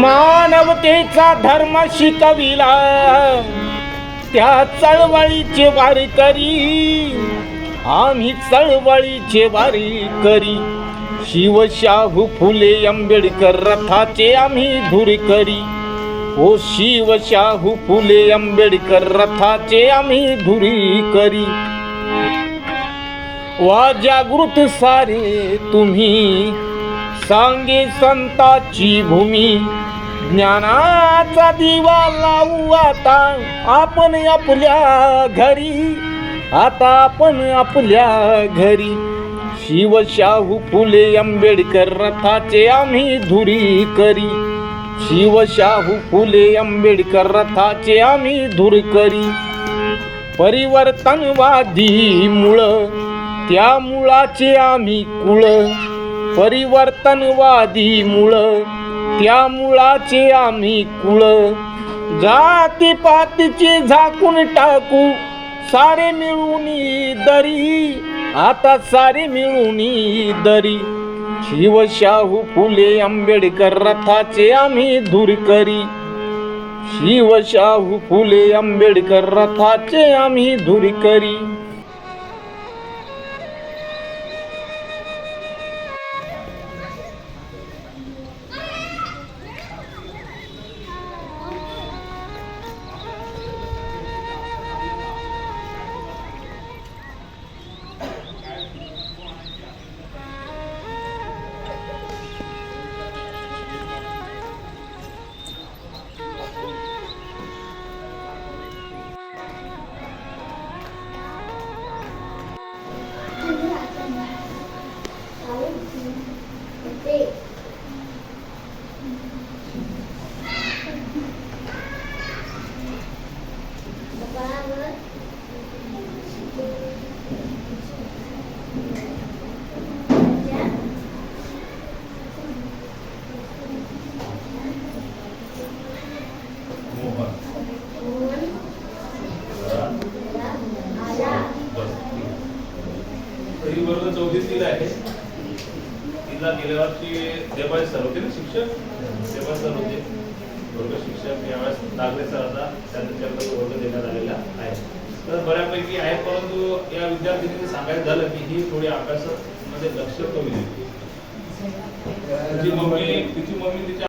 मानवतेचा धर्म शिकविला. त्या चळवळीचे वारकरी आम्ही चळवळीचे वारकरी. शिवशाहू फुले आंबेडकर रथाचे आम्ही धुरकरी. ओ शिवशाहू फुले आंबेडकर रथाचे आम्ही धुरी करी वा जागृत सारे तुम्ही सांगे संताची भूमी. ज्ञानाचा दिवा लावू आता आपण आपल्या घरी. आता आपण आपल्या घरी. शिवशाहू फुले आंबेडकर रथाचे आम्ही धुरी करी. शिवशाहू फुले आंबेडकर रथाचे आम्ही धुर करी. परिवर्तनवादी मुळ त्या मुळाचे आम्ही कुळ. परिवर्तनवादी मुळ त्या मुळाचे आम्ही कुळ. जाती पातीचे झाकून टाकू सारे मिळून दरी. आता सारे मिळून दरी. शिवशाहू फुले आंबेडकर रथाचे आम्ही धूर करी शिवशाहू फुले आंबेडकर रथाचे आम्ही धूर करी तरी वर्ग चौथीतील आहे. तिला गेल्या वर्षी सर होते ना शिक्षक? देबाई सर होते. वर्ग शिक्षक यावेळेस नागरे सरांना त्यांच्याकडे वर्ग देण्यात आलेला आहे. तर बऱ्यापैकी आहे परंतु या विद्यार्थिनीने सांगायचं झालं की ही थोडी अभ्यासामध्ये लक्ष कमी देते. तिची मम्मी तिची मम्मी तिच्या